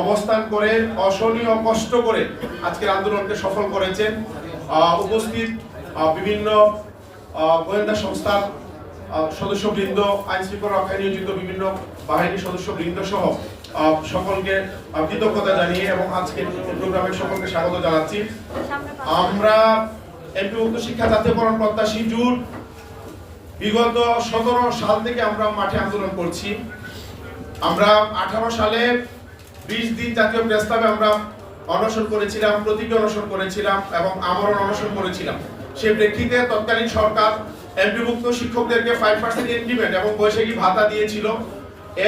অবস্থান করে, অসহনীয় কষ্ট করে আজকের আন্দোলনকে সফল করেছেন। উপস্থিত বিভিন্ন গোয়েন্দা সংস্থার সদস্যবৃন্দ, আইন শৃঙ্খলা রক্ষায় নিয়োজিত বিভিন্ন বাহিনীর সদস্যবৃন্দ সহ সকলকে কৃতজ্ঞতা জানিয়ে এবং আজকের প্রোগ্রামের সকলকে স্বাগত জানাচ্ছি। আমরা এমপি উচ্চ শিক্ষা জাতীয়করণ প্রত্যাশী জুট বিগত সতেরো সাল থেকে আমরা মাঠে আন্দোলন করছি। আমরা আঠারো সালে বিশ দিন জাতীয় প্রস্তাবে আমরা অনশন করেছিলাম, প্রতীকী অনশন করেছিলাম এবং আমরণ অনশন করেছিলাম। সেই প্রেক্ষিতে তৎকালীন সরকার এমপিভুক্ত শিক্ষকদেরকে ফাইভ পার্সেন্ট ইনক্রিমেন্ট এবং বৈশাখী ভাতা দিয়েছিল।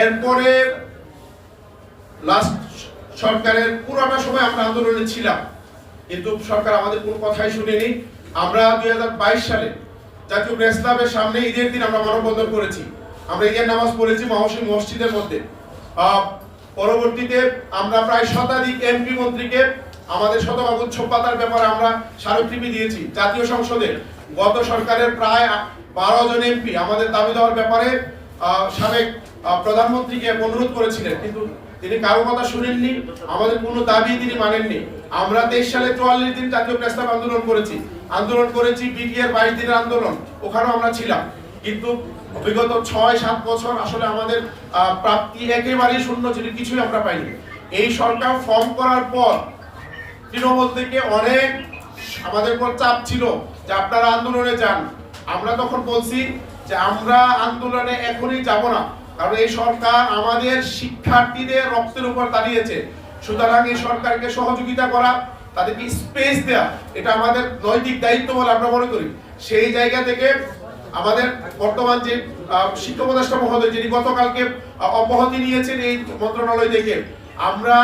এরপরে লাস্ট সরকারের পুরোটা সময় আমরা আন্দোলনে ছিলাম। কিন্তু সরকার আমাদের কোনো কথাই শুনেনি। আমরা দুই হাজার বাইশ সালে জাতীয় প্রেস সামনে ঈদের দিন আমরা মানববন্ধন করেছি। আমরা ঈদের নামাজ পড়েছি মহসী মসজিদের মধ্যে। পরবর্তীতে আমরা প্রায় শতাধিক এমপি মন্ত্রীকে আমাদের শতভাগ উৎসব পাতার ব্যাপারে আমরা স্মারকলিপি দিয়েছি। জাতীয় সংসদে গত সরকারের প্রায় বারো জন এমপি আমাদের দাবি দেওয়ার ব্যাপারে সাবেক প্রধানমন্ত্রীকে অনুরোধ করেছিলেন, কিন্তু তিনি কারও কথা শুনেননি, আমাদের কোনো দাবি তিনি মানেননি। আমরা তেইশ সালে চুয়াল্লিশ দিন জাতীয় প্রস্তাব আন্দোলন করেছি। আন্দোলন করেছি বিটিআর বাইশ দিনের আন্দোলন, ওখানেও আমরা ছিলাম। কিন্তু বিগত ছয়, সাত বছর আসলে আমাদের প্রাপ্তি একেবারেই শূন্য ছিল, কিছুই আমরা পাইনি। এই সরকার ফর্ম করার পর তৃণমূল থেকে অনেক আমাদের উপর চাপ ছিল যে আপনারা আন্দোলনে যান। আমরা তখন বলছি যে আমরা আন্দোলনে এখনই যাব না, কারণ এই সরকার আমাদের শিক্ষার্থীদের রক্তের উপর দাঁড়িয়েছে। সুতরাং এই সরকারকে সহযোগিতা করা, তাদেরকে স্পেস দেওয়া এটা আমাদের নৈতিক দায়িত্ব বলে আমরা মনে করি। সেই জায়গা থেকে আমাদের বর্তমান যে শিক্ষা উপদেষ্টা মহোদয়, যিনি গতকালকে অব্যাহতি নিয়েছেন এই মন্ত্রণালয় থেকে, আমরা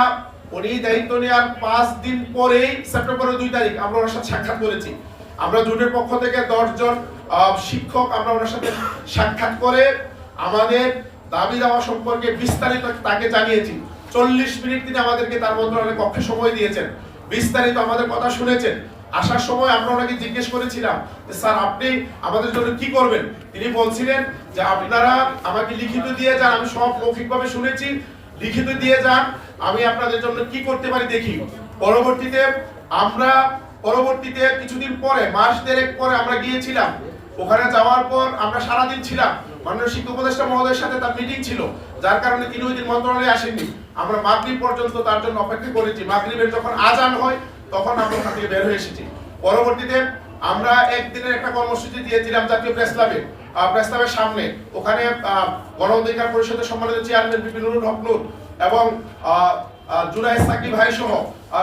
উনি দায়িত্ব নেওয়ার পাঁচ দিন পরেই সেপ্টেম্বরের দুই তারিখ আমরা ওনার সাথে সাক্ষাৎ করেছি। আমরা জুটের পক্ষ থেকে দশজন শিক্ষক আমরা ওনার সাথে সাক্ষাৎ করে আমাদের দাবি দেওয়া সম্পর্কে বিস্তারিত তাকে জানিয়েছি। চল্লিশ মিনিট তিনি আমাদেরকে তার মন্ত্রণালয়ে কক্ষে সময় দিয়েছেন। বিস্তারিত আমাদের কথা শুনেছেন। আসার সময় আমরা ওনাকে জিজ্ঞেস করেছিলাম যে, স্যার, আপনি আমাদের জন্য কি করবেন? তিনি বলছিলেন যে, আপনারা আমাকে লিখিত দিয়ে যান, আমি সব মৌখিকভাবে শুনেছি, লিখিত দিয়ে যান, আমি আপনাদের জন্য কি করতে পারি দেখি। পরবর্তীতে আমরা, পরবর্তীতে কিছুদিন পরে, মাস দেড়েক পরে আমরা গিয়েছিলাম। ওখানে যাওয়ার পর আমরা সারাদিন ছিলাম। মাননীয় শিক্ষা উপদেষ্টা মহোদয়ের সাথে তার মিটিং ছিল, যার কারণে তিনি ওই দিন মন্ত্রণালয়ে আসেননি। আমরা মাগরিব পর্যন্ত তার জন্য অপেক্ষা করেছি। মাগরিবের যখন আজান হয় তখন আমরা ওখান থেকে বের হয়ে এসেছি। পরবর্তীতে আমরা একদিনের একটা কর্মসূচি দিয়েছিলাম জাতীয় প্রেস ক্লাবে। প্রেস ক্লাবের সামনে। ওখানে গণ অধিকার পরিষদের সম্মানিত চেয়ারম্যান বিপিনুর হক এবং জুনায়েদ সাকিব ভাই সহ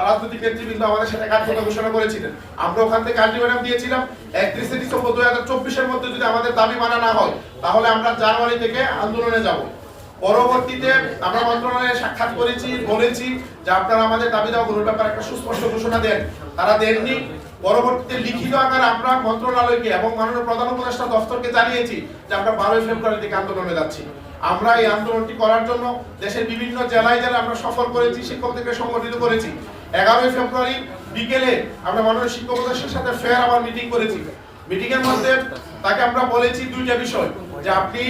রাজনৈতিক নেতৃবৃন্দ আমাদের সাথে কথা ঘোষণা করেছিলেন। আমরা ওখান থেকে আলটিমেটাম দিয়েছিলাম। একত্রিশে ডিসেম্বর দুই হাজার চব্বিশের মধ্যে যদি আমাদের দাবি মানা না হয়, তাহলে আমরা জানুয়ারি থেকে আন্দোলনে যাব। পরবর্তীতে আমরা মন্ত্রণালয়ে সাক্ষাৎ করেছি, বলেছি যে আপনারা আমাদের দাবি দেওয়াগুলোর ব্যাপারে একটা সুস্পষ্ট ঘোষণা দেন। তারা দেননি। পরবর্তীতে লিখিত আকারে আমরা মন্ত্রণালয়কে এবং মাননীয় প্রধান উপদেষ্টা দফতরকে জানিয়েছি যে আমরা বারোই ফেব্রুয়ারি থেকে আন্দোলনে যাচ্ছি। আমরা এই আন্দোলনটি করার জন্য দেশের বিভিন্ন জেলায় জেলায় আমরা সফর করেছি, শিক্ষকদেরকে সংগঠিত করেছি। এগারোই ফেব্রুয়ারি বিকেলে আমরা মাননীয় শিক্ষক সাথে ফের আবার মিটিং করেছি। মিটিং এর মধ্যে তাকে আমরা বলেছি দুইটা বিষয়। যে আপনি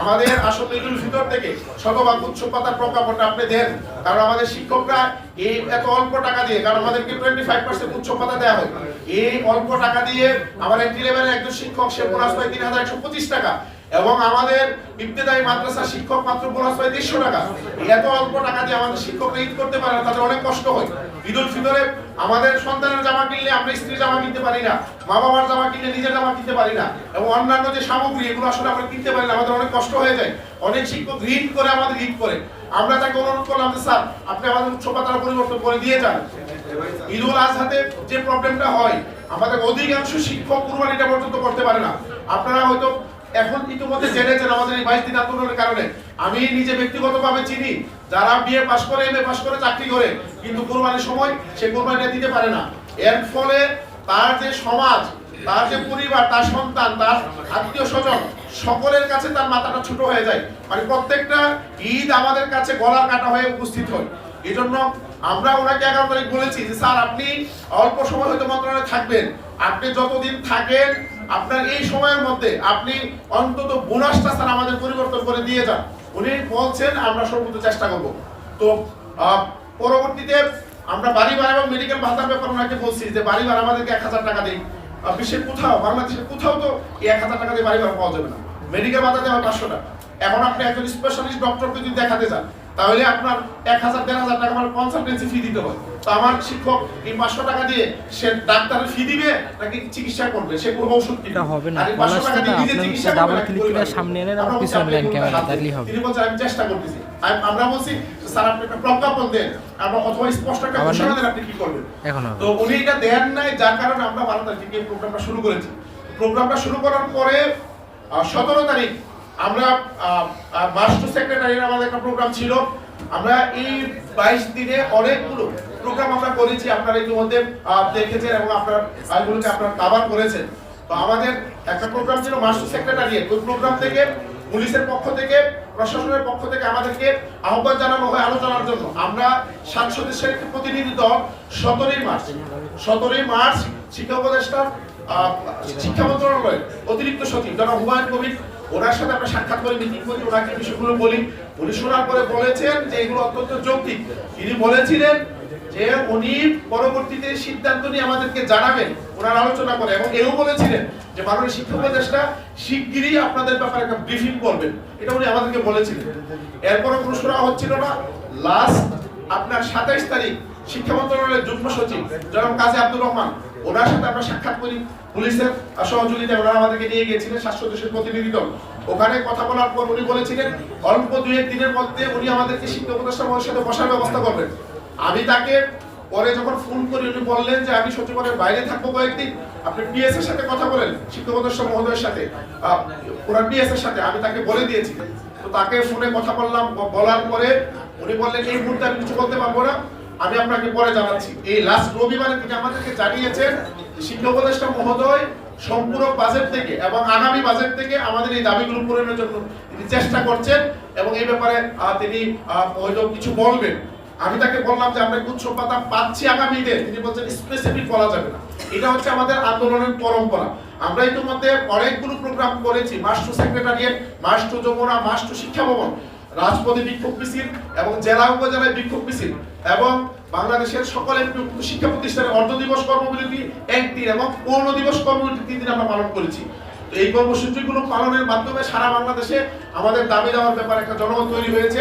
আমাদের আসল ঈদুল ফিতর থেকে শতভাগ উৎসব পাতার প্রজ্ঞাপনটা আপনি দেন। কারণ আমাদের শিক্ষকরা এই এত অল্প টাকা দিয়ে, কারণ আমাদেরকে টোয়েন্টি ফাইভ পার্সেন্ট উৎসব পাতা দেওয়া হয়। এই অল্প টাকা দিয়ে আমার এন্ট্রি লেভেলের একজন শিক্ষক, সে পড়াশোনায় তিন হাজার একশো পঁচিশ টাকা। এবং আমাদের ইবতেদায়ী মাদ্রাসা শিক্ষক মাত্র বোনাস পায় দেড়শো টাকা। এত অল্প টাকা দিয়ে আমাদের শিক্ষকরা ঈদ করতে পারে না, তাদের অনেক কষ্ট হয়। ঈদুল ফিতরে আমাদের সন্তানের জামা কিনলে আমরা স্ত্রী জামা কিনতে পারি না, মা বাবার জামা কিনলে নিজের জামা কিনতে পারি না, এবং অন্যান্য যে সামগ্রী, এগুলো আসলে আমরা কিনতে পারি না, আমাদের অনেক কষ্ট হয়ে যায়। অনেক শিক্ষক ঋণ করে আমাদের ঈদ করে। আমরা তাকে অনুরোধ করলাম যে, স্যার, আপনি আমাদের উৎসবতারা পরিবর্তন করে দিয়ে যান। ঈদুল আজহাতে যে প্রবলেমটা হয়, আমাদের অধিকাংশ শিক্ষক কুরবানিটা পর্যন্ত করতে পারে না। আপনারা হয়তো এখন ইতিমধ্যে জেনেছেন আমাদের এই বাইশ দিন আন্দোলনের কারণে। আমি নিজে ব্যক্তিগতভাবে চিনি, যারা বিএ পাশ করে, এম এ পাশ করে চাকরি করে, কিন্তু কোরবানির সময় সে কুরবানিটা দিতে পারে না। এর ফলে তার যে সমাজ, তার যে পরিবার, তার সন্তান, তার আত্মীয় স্বজন, সকলের কাছে তার মাথাটা ছোট হয়ে যায়। মানে প্রত্যেকটা ঈদ আমাদের কাছে গলার কাটা হয়ে উপস্থিত হয়। এই জন্য আমরা ওনাকে এগারো তারিখ বলেছি যে, স্যার, আপনি অল্প সময় হয়তো মন্ত্রণালয়ে থাকবেন। আপনি যতদিন থাকেন আপনার এই সময়ের মধ্যে আপনি অন্তত বোনাসটা স্যার আমাদের পরিবর্তন করে দিয়ে যান। উনি বলছেন, আমরা সর্বোচ্চ চেষ্টা করব। তো পরবর্তীতে আমরা বাড়ি এবং মেডিকেল ভাতার ব্যাপার ওনাকে বলছি যে বাড়ি আমাদেরকে এক হাজার টাকা দিই বিশ্বের কোথাও, বাংলাদেশের কোথাও তো এই এক হাজার টাকা দিয়ে বাড়ি পাওয়া যাবে না। মেডিকেল ভাতা দেওয়া পাঁচশো টাকা। এখন আপনি একজন স্পেশালিস্ট ডক্টরকে যদি দেখাতে চান তাহলে আপনার এক হাজার দেড় হাজার টাকা আমার কনসালটেন্সি ফি দিতে হয়। তো আমার শিক্ষক এই পাঁচশো টাকা দিয়ে সে ডাক্তারের ফি দিবে নাকি চিকিৎসা করবে? সে কোনো ওষুধ কিনবে? হবে না। 500 টাকা দিয়ে নিজে চিকিৎসা করে সামনে এনে আমরা পিছনে হাত তাইলেই দিন। হবে। তিনি বলছেন আমি চেষ্টা করতেছি। আমরা বলছি স্যার আপনি একটা প্রজ্ঞাপন দেন। আমরা অথবা স্পষ্ট একটা ঘোষণা দেন আপনি কি করবেন। এখন তো উনি এটা দেন নাই যার কারণে আমরা বারো তারিখ থেকে প্রোগ্রামটা শুরু করেছি। প্রোগ্রামটা শুরু করার পরে সতেরো তারিখ আমরা মাস্টার সেক্রেটারির আমাদের একটা প্রোগ্রাম ছিল। আমরা এই বাইশ দিনে অনেকগুলো প্রোগ্রাম আমরা করেছি। আপনারা ইতিমধ্যে দেখেছেন এবং আপনার এগুলোকে আপনারা কাভার করেছেন। তো আমাদের একটা প্রোগ্রাম ছিল মাস্টার সেক্রেটারিয়েট ওই প্রোগ্রাম থেকে পুলিশের পক্ষ থেকে প্রশাসনের পক্ষ থেকে আমাদেরকে আহ্বান জানানো হয় আলোচনার জন্য। আমরা সাত সদস্যের একটি প্রতিনিধি দল সতেরোই মার্চ সতেরোই মার্চ শিক্ষা উপদেষ্টার আহ, শিক্ষা মন্ত্রণালয়ের অতিরিক্ত সচিব যারা হুমায়ুন কবির, ওনার সাথে আমরা সাক্ষাৎ করে, মিটিং করি, ওনাকে বিষয়গুলো বলি। উনি শোনার পরে বলেছেন যে এগুলো অত্যন্ত যৌক্তিক। তিনি বলেছিলেন যে উনি পরবর্তীতে সিদ্ধান্ত নিয়ে আমাদেরকে জানাবেন, ওনার আলোচনা করে, এবং এও বলেছিলেন যে মাননীয় শিক্ষা উপদেষ্টা শিগগিরই আপনাদের ব্যাপারে একটা ব্রিফিং করবেন। এটা উনি আমাদেরকে বলেছিলেন। এরপরও কোনো শোনা হচ্ছিল না। লাস্ট আপনার সাতাইশ তারিখ শিক্ষা মন্ত্রণালয়ের যুগ্ম সচিব, জনাব কাজী আব্দুর রহমান ওনার সাথে আমরা সাক্ষাৎ করি, পুলিশের সহযোগিতায় ওনারা আমাদেরকে নিয়ে গিয়েছিলেন সাত সদস্যের প্রতিনিধি দল ওখানে কথা বলার পর উনি বলেছিলেন, অল্প দুই এক দিনের মধ্যে উনি আমাদেরকে শিক্ষা মহাশয়ের সাথে বসার ব্যবস্থা করবেন। আমি তাকে পরে যখন ফোন করি, উনি বললেন যে, আমি সচিবালয়ের বাইরে থাকব কয়েকদিন। আপনি পিএস এর সাথে কথা বলেন শিক্ষক উপদেষ্টা মহোদয়ের সাথে। ওনার পিএস এর সাথে। আমি তাকে বলে দিয়েছি। তো তাকে ফোনে কথা বললাম বলার পরে উনি বললেন, এই মুহূর্তে আমি কিছু বলতে পারব না। আমি আপনাকে পরে জানাচ্ছি। এই লাস্ট রবিবারে তিনি আমাদেরকে জানিয়েছেন, শিক্ষা উপদেষ্টা মহোদয়, সম্পূর্ণ বাজেট থেকে এবং আগামী বাজেট থেকে আমাদের এই দাবিগুলো পূরণের জন্য তিনি চেষ্টা করছেন এবং এই ব্যাপারে তিনি হয়তো কিছু বলবেন। আমি তাকে বললাম যে আমরা উৎস পাতা পাচ্ছি আগামীতে। তিনি বলছেন স্পেসিফিক বলা যাবে না। এটা হচ্ছে আমাদের আন্দোলনের পরম্পরা। আমরা ইতিমধ্যে অনেকগুলো প্রোগ্রাম করেছি। Master secretariat master Jamuna master Shiksha Bhaban. রাজপথে বিক্ষোভ মিছিল এবং জেলা উপজেলায় বিক্ষোভ মিছিল এবং বাংলাদেশের সকল এমপিভুক্ত শিক্ষা প্রতিষ্ঠানের অর্ধ দিবস কর্মবিরতি একদিন এবং পূর্ণ দিবস কর্মবিরতি তিন দিন আমরা পালন করেছি। তো এই কর্মসূচিগুলো পালনের মাধ্যমে সারা বাংলাদেশে আমাদের দাবি দেওয়ার ব্যাপারে একটা জনমত তৈরি হয়েছে।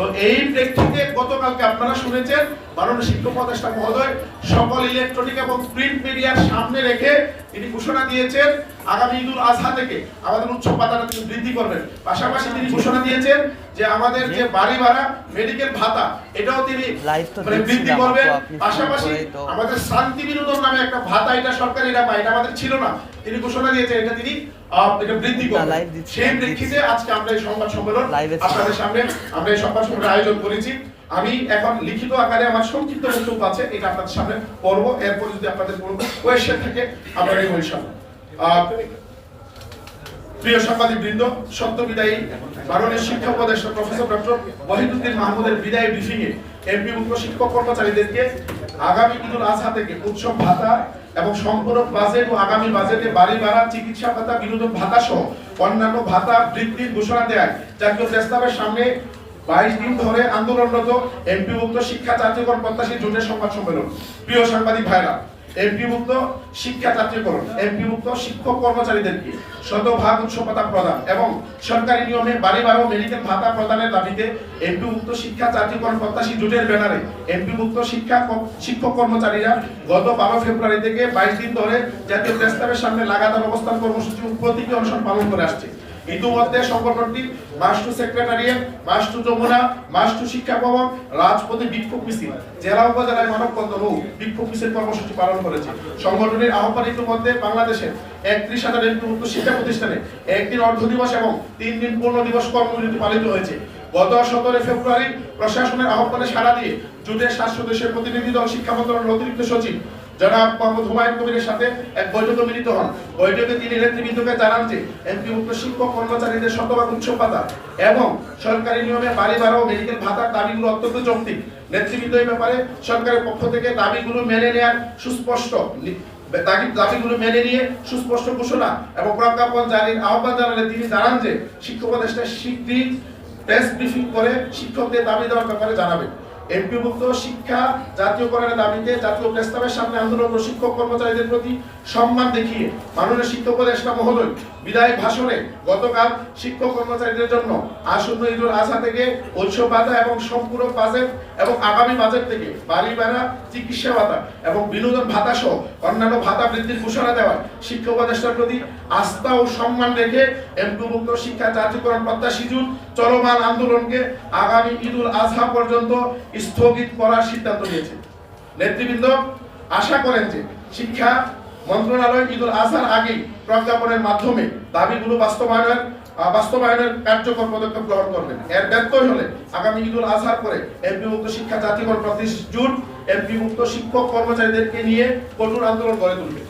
তো এই প্রেক্ষিতে গতকালকে আপনারা শুনেছেন মাননীয় শিক্ষক উপদেষ্টা মহোদয় সকল ইলেকট্রনিক এবং প্রিন্ট মিডিয়ার সামনে রেখে তিনি ঘোষণা দিয়েছেন আগামী ঈদুল আজহা থেকে আমাদের উৎসব পাতাটা তিনি বৃদ্ধি করবেন। পাশাপাশি তিনি ঘোষণা দিয়েছেন যে আমাদের যে বাড়ি ভাড়া মেডিকেল ভাতা এটাও তিনি মানে বৃদ্ধি করবেন। পাশাপাশি আমাদের শান্তি বিনোদন নামে একটা ভাতা এটা সরকারি এটা এটা আমাদের ছিল না। তিনি ঘোষণা দিয়েছেন এটা তিনি এটা বৃদ্ধি করবেন সেই প্রেক্ষিতে আজকে আমরা এই সংবাদ সম্মেলন। আপনাদের সামনে। আমরা এই সংবাদ সম্মেলন আয়োজন করেছি। আমি এখন লিখিত আকারে আমার সংক্ষিপ্ত বক্তব্য আছে এটা আপনাদের সামনে পড়ব। এরপর যদি আপনাদের কোনো কোয়েশ্চেন থাকে আমরা এই ইনশাআল্লাহ। প্রিয় সাংবাদিক বৃন্দ সত্য বিদায়ী মাননীয় শিক্ষা উপদেষ্টা প্রফেসর ডক্টর ওয়াহিদুদ্দিন মাহমুদের বিদায় ব্রিফিং এ এমপিভুক্ত শিক্ষক কর্মচারীদেরকে আগামী ঈদুল আজহা থেকে উৎসব ভাতা এবং সম্পূর্ণ বাজেট ও আগামী বাজেটে বাড়ি ভাড়া, চিকিৎসা ভাতা, বিনোদন ভাতা সহ অন্যান্য ভাতা বৃদ্ধির ঘোষণা দেয়। জাতীয় প্রস্তাবের সামনে বাইশ দিন ধরে আন্দোলনরত এমপিভুক্ত শিক্ষা জাতীয়করণ প্রত্যাশী জোটের সংবাদ সম্মেলন। প্রিয় সাংবাদিক ভাইরা এমপিভুক্ত শিক্ষা জাতীয়করণ এমপিভুক্ত শিক্ষক কর্মচারীদেরকে শতভাগ উৎসবতা প্রদান এবং সরকারি নিয়মে বাড়ি বাড়ো মেডিকেল ভাতা প্রদানের দাবিতে এমপিভুক্ত শিক্ষা জাতীয়করণ প্রত্যাশী জোটের ব্যানারে এমপিভুক্ত শিক্ষা শিক্ষক কর্মচারীরা গত বারো ফেব্রুয়ারি থেকে বাইশ দিন ধরে জাতীয় প্রস্তাবের সামনে লাগাতার অবস্থান কর্মসূচি প্রতীকী অনুষ্ঠান পালন করে আসছে। ইতিমধ্যে সংগঠনটি মাস্টু সেক্রেটারিয়েট মাস্টু যমুনা মাস্টু শিক্ষা ভবন, রাজপথে বিক্ষোভ মিছিল। জেলা উপজেলায় মানববন্ধন ও বিক্ষোভ মিছিল কর্মসূচি পালন করেছে। সংগঠনের আহ্বান ইতিমধ্যে বাংলাদেশের একত্রিশ হাজার এমপিভুক্ত শিক্ষা প্রতিষ্ঠানে একদিন অর্ধ দিবস এবং তিন দিন পূর্ণ দিবস কর্মবিরতি পালিত হয়েছে। গত সতেরো ফেব্রুয়ারি প্রশাসনের আহ্বানে সাড়া দিয়ে জুটের সাত সদস্যের প্রতিনিধি দল শিক্ষা মন্ত্রণালয়ের অতিরিক্ত সচিব জনাব মোহাম্মদ হুমায়ুন কবিরের সাথে এক বৈঠকে মিলিত হন। বৈঠকে তিনি নেতৃবৃন্দকে জানান যে এমপিভুক্ত শিক্ষক কর্মচারীদের শতভাগ উৎসব ভাতা এবং সরকারি নিয়মে বাড়ি ভাড়া ও মেডিকেল ভাতার দাবিগুলো অত্যন্ত যৌক্তিক। নেতৃবৃন্দ এই ব্যাপারে সরকারের পক্ষ থেকে দাবিগুলো মেনে নেওয়ার সুস্পষ্ট দাবিগুলো মেনে নিয়ে সুস্পষ্ট ঘোষণা এবং প্রজ্ঞাপন জারির আহ্বান জানালে তিনি জানান যে, শিক্ষক শীঘ্রই প্রেস ব্রিফিং করে শিক্ষকদের দাবি দেওয়ার ব্যাপারে জানাবেন। এমপিভুক্ত শিক্ষা জাতীয়করণের দাবিতে জাতীয় প্রস্তাবের সামনে আন্দোলন শিক্ষক কর্মচারীদের প্রতি সম্মান দেখিয়ে মাননীয় শিক্ষক উপদেষ্টা মহোদয় বিদায় ভাষণে গতকাল শিক্ষক কর্মচারীদের জন্য আসন্ন ঈদুল আজহা থেকে উৎসব ভাতা এবং সম্পূরক বাজেট এবং আগামী বাজেট থেকে বাড়ি ভাড়া, চিকিৎসা ভাতা এবং বিনোদন ভাতা সহ অন্যান্য ভাতা বৃদ্ধির ঘোষণা দেওয়া শিক্ষক উপদেষ্টার প্রতি আস্থা ও সম্মান রেখে এমপিভুক্ত শিক্ষা জাতীয়করণ প্রত্যাশী জুন চলমান আন্দোলনকে আগামী ঈদুল আজহা পর্যন্ত স্থগিত করার সিদ্ধান্ত নিয়েছে। নেতৃবৃন্দ আশা করেন যে শিক্ষা মন্ত্রণালয় ঈদুল আজহার আগেই প্রজ্ঞাপনের মাধ্যমে দাবিগুলো বাস্তবায়নের বাস্তবায়নের কার্যকর পদক্ষেপ গ্রহণ করবেন। এর ব্যত্যয় হলে আগামী ঈদুল আজহার পরে এমপিভুক্ত শিক্ষা জাতীয়করণ প্রতিশ জুট এমপিভুক্ত শিক্ষক কর্মচারীদেরকে নিয়ে কঠোর আন্দোলন গড়ে তুলবে।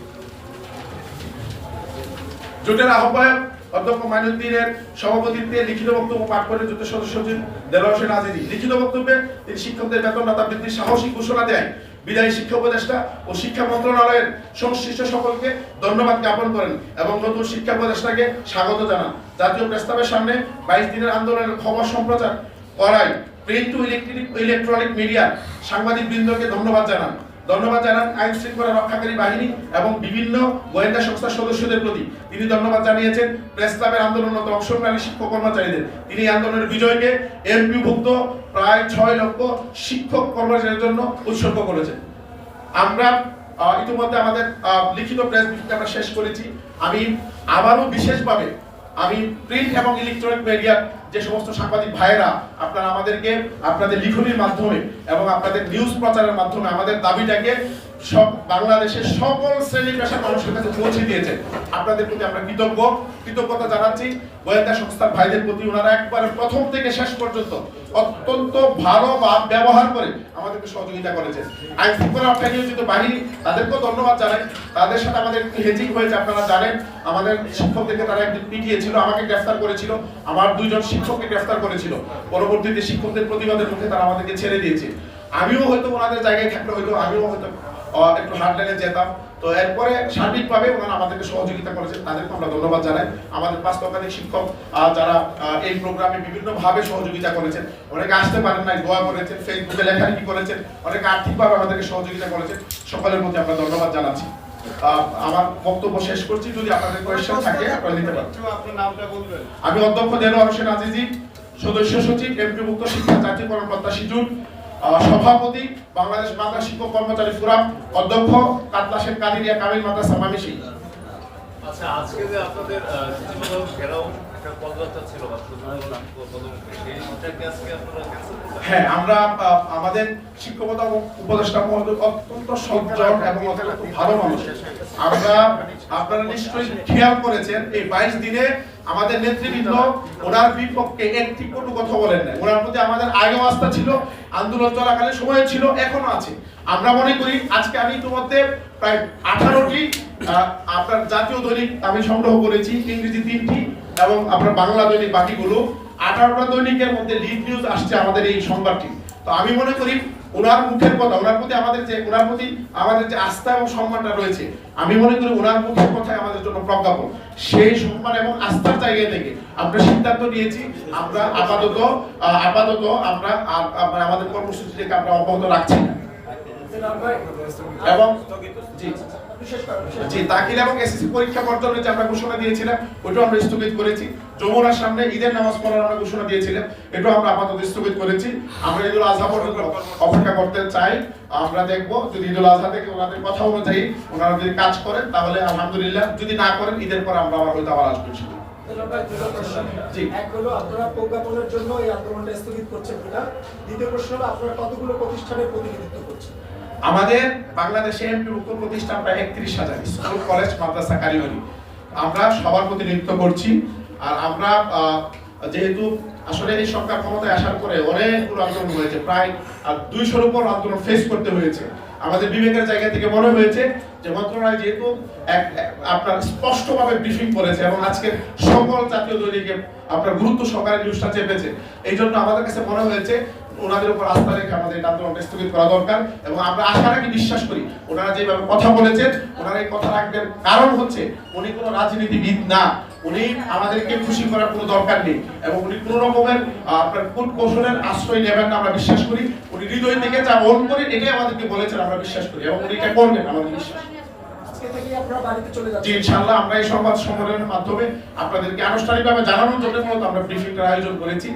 জোটের আহ্বায়ক অধ্যক্ষ মাইনুদ্দিনের সভাপতিত্বে লিখিত বক্তব্য পাঠ করে জোটের সদস্য সচিব দেলোয়ার হোসেন আজিজি। লিখিত বক্তব্যে তিনি শিক্ষকদের বেতন ভাতা বৃদ্ধির সাহসী ঘোষণা দেয় বিদায়ী শিক্ষা উপদেষ্টা ও শিক্ষা মন্ত্রণালয়ের সংশ্লিষ্ট সকলকে ধন্যবাদ জ্ঞাপন করেন এবং নতুন শিক্ষা উপদেষ্টাকে স্বাগত জানান। জাতীয় প্রস্তাবের সামনে বাইশ দিনের আন্দোলনের খবর সম্প্রচার করায় print to electric, electronic media সাংবাদিক বৃন্দকে ধন্যবাদ জানান। ধন্যবাদ জানান আইন শৃঙ্খলা রক্ষাকারী বাহিনী এবং বিভিন্ন গোয়েন্দা সংস্থার সদস্যদের প্রতি। তিনি ধন্যবাদ জানিয়েছেন, প্রেস ক্লাবের আন্দোলনত অংশগ্রহণকারী শিক্ষক কর্মচারীদের তিনি আন্দোলনের বিজয়কে এমপিভুক্ত প্রায় ছয় লক্ষ শিক্ষক কর্মচারীর জন্য উৎসর্গ করেছেন। আমরা ইতিমধ্যে আমাদের লিখিত প্রেস ব্রিফিং আমরা শেষ করেছি। আমি আবারও বিশেষভাবে আমি প্রিন্ট এবং ইলেকট্রনিক মিডিয়ার যে সমস্ত সাংবাদিক ভাইয়েরা আপনারা আমাদেরকে, আপনাদের লিখনির মাধ্যমে এবং আপনাদের নিউজ প্রচারের মাধ্যমে আমাদের দাবিটাকে সব বাংলাদেশের সকল শ্রেণি পেশার মানুষের কাছে পৌঁছে দিয়েছেন আপনাদের প্রতি আমরা কৃতজ্ঞ। কৃতজ্ঞতা জানাচ্ছি গোয়েন্দা সংস্থার ভাইদের প্রতি। ওনারা একবারে প্রথম থেকে শেষ পর্যন্ত অত্যন্ত ভালো বা ব্যবহার করে আমাদেরকে সহযোগিতা করেছেন। আইন শৃঙ্খলা নিয়োজিত বাহিনী, তাদেরকেও ধন্যবাদ জানাই। তাদের সাথে আমাদের একটু হেজিং হয়েছে, আপনারা জানেন। আমাদের শিক্ষকদেরকে তারা একদিন পিটিয়েছিল, আমাকে গ্রেফতার করেছিল। আমার দুইজন শিক্ষককে গ্রেফতার করেছিল। পরবর্তীতে শিক্ষকদের প্রতিবাদের মুখে তারা আমাদেরকে ছেড়ে দিয়েছে। আমিও হয়তো ওনাদের জায়গায় থাকলে হয়তো, আমিও হয়তো একটু হার্ড লাইনে যেতাম। তো এরপরে সার্বিকভাবে ওনারা আমাদেরকে সহযোগিতা করেছেন তাদেরকে আমরা ধন্যবাদ জানাই। আমাদের পাঁচ লক্ষাধিক শিক্ষক যারা এই প্রোগ্রামে বিভিন্ন ভাবে সহযোগিতা করেছেন। অনেকে আসতে পারেন নাই দোয়া করেছেন ফেসবুকে লেখালেখি করেছেন অনেকে আর্থিকভাবে আমাদেরকে সহযোগিতা করেছেন। সকলের মধ্যে আমরা ধন্যবাদ জানাচ্ছি। আমার বক্তব্য শেষ করছি যদি আপনাদের কোয়েশ্চেন থাকে আপনারা নিতে পারেন। আপনার নামটা বলবেন। আমি অধ্যক্ষ দেলোয়ার হোসেন আজিজি সদস্য সচিব এমপিভুক্ত শিক্ষা জাতীয়করণ প্রত্যাশী জুট সভাপতি বাংলাদেশ বাংলা শিক্ষক কর্মচারী ফোরাম অধ্যক্ষ কাতলা শেখ কাদিরিয়া কামিল মাদ্রাসা মামিশি। আচ্ছা আজকে যে আপনাদের ঘেরাও হ্যাঁ আমরা আমাদের শিক্ষকতা ও উপদেষ্টা মহোদয় অত্যন্ত সজ্জন এবং অত্যন্ত ভালো মানুষ। আমরা আপনারা নিশ্চয়ই খেয়াল করেছেন এই বাইশ দিনে আমাদের নেতৃবৃন্দ, ওনার বিপক্ষে একটি কটু কথা বলেন না ওনার প্রতি আমাদের আগেও আস্থা ছিল, আন্দোলন চলাকালীন সময় ছিল, এখনও আছে। আমরা মনে করি আজকে আমি ইতিমধ্যে প্রায় আঠারোটি আপনার জাতীয় দৈনিক আমি সংগ্রহ করেছি, ইংরেজি তিনটি, এবং আপনার বাংলা দৈনিক বাকিগুলো। আঠারোটা দৈনিকের মধ্যে লিড নিউজ আসছে আমাদের এই সংবাদটি। তো আমি মনে করি ওনার মুখের কথা ওনার প্রতি আমাদের যে ওনার প্রতি আমাদের যে আস্থা এবং সম্মানটা রয়েছে আমি মনে করি ওনার মুখের কথাই আমাদের জন্য প্রজ্ঞাপন। সেই সম্মান এবং আস্থার জায়গা থেকে আমরা সিদ্ধান্ত নিয়েছি আমরা আপাতত আপাতত আমরা আমাদের কর্মসূচিটাকে আমরা অব্যাহত রাখছি না। এবং জি। জি দাখিল এবং এসএসসি পরীক্ষা বর্জনের যে আমরা ঘোষণা দিয়েছিলাম ওইটাও আমরা স্থগিত করেছি। যমুনার সামনে ঈদের নামাজ পড়ার আমরা ঘোষণা দিয়েছিলাম এটাও আমরা আপাতত স্থগিত করেছি। আমরা ঈদুল আজহা পর্যন্ত অপেক্ষা করতে চাই। আমরা দেখব যদি ঈদুল আজহা থেকে ওনাদের কথা অনুযায়ী ওনারা যদি কাজ করেন তাহলে আলহামদুলিল্লাহ যদি না করেন ঈদের পর আমরা আবার হয়তো আবার আসব এক হলো আপনারা প্রজ্ঞাপনের জন্য এই আন্দোলনটা স্থগিত করছেন কিনা? দ্বিতীয় প্রশ্ন হলো আপনারা কতগুলো প্রতিষ্ঠানের প্রতিনিধিত্ব করছেন? আমাদের বাংলাদেশে এমপি এমপিভুক্ত প্রতিষ্ঠান প্রায় একত্রিশ হাজার, স্কুল, কলেজ, মাদ্রাসা, কারিগরি। আমরা সবার প্রতিনিধিত্ব করছি আর আমরা যেহেতু আসলে এই সরকার ক্ষমতায় আসার পরে অনেকগুলো আন্দোলন হয়েছে, প্রায় আর দুইশোর উপর আন্দোলন ফেস করতে হয়েছে। আমাদের বিবেকের জায়গা থেকে মনে হয়েছে যে মন্ত্রণালয় যেহেতু এক- আপনার স্পষ্টভাবে ব্রিফিং করেছে এবং আজকে সকল জাতীয় দৈনিকে আপনার গুরুত্ব সহকারে নিউজটা চেপেছে, এই জন্য আমাদের কাছে মনে হয়েছে ওনাদের উপর আস্থা রেখে আমাদের এই আন্দোলনটা স্থগিত করা দরকার এবং আমরা আশা রাখি, বিশ্বাস করি ওনারা যেভাবে কথা বলেছেন, ওনারা এই কথা রাখবেন। কারণ হচ্ছে, উনি কোনো রাজনীতিবিদ না। উনি আমাদেরকে খুশি করার কোনো দরকার নেই এবং উনি কোনো রকমের আপনার কোন কৌশলের আশ্রয় নেবেন না, আমরা বিশ্বাস করি। উনি হৃদয় থেকে যা মন করে এটাই আমাদেরকে বলেছেন, আমরা বিশ্বাস করি এবং উনি এটা করবেন, আমাদের বিশ্বাস। আজকে থেকে আপনারা বাড়িতে চলে জি যাচ্ছেন ইনশাআল্লাহ আমরা এই সংবাদ সম্মেলনের মাধ্যমে আপনাদেরকে আনুষ্ঠানিকভাবে জানানোর জন্য মূলত আমরা ব্রিফিংটার আয়োজন করেছি।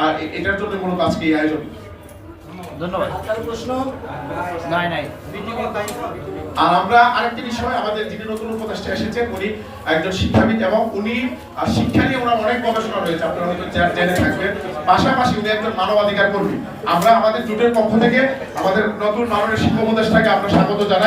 আর এটার জন্য মূলত আজকে এই আয়োজন। ধন্যবাদ। আর প্রশ্ন? নাই নাই। আর আমরা আরেকটি বিষয় আমাদের যিনি নতুন উপদেষ্টা এসেছেন উনি একজন শিক্ষাবিদ এবং উনি আহ, শিক্ষা নিয়ে ওনার অনেক গবেষণা রয়েছে আপনারা হয়তো জেনে থাকবেন। পাশাপাশি উনি একজন মানবাধিকার কর্মী। আমরা আমাদের জোটের পক্ষ থেকে আমাদের নতুন মাননীয় শিক্ষা উপদেষ্টাকে আমরা স্বাগত জানাই।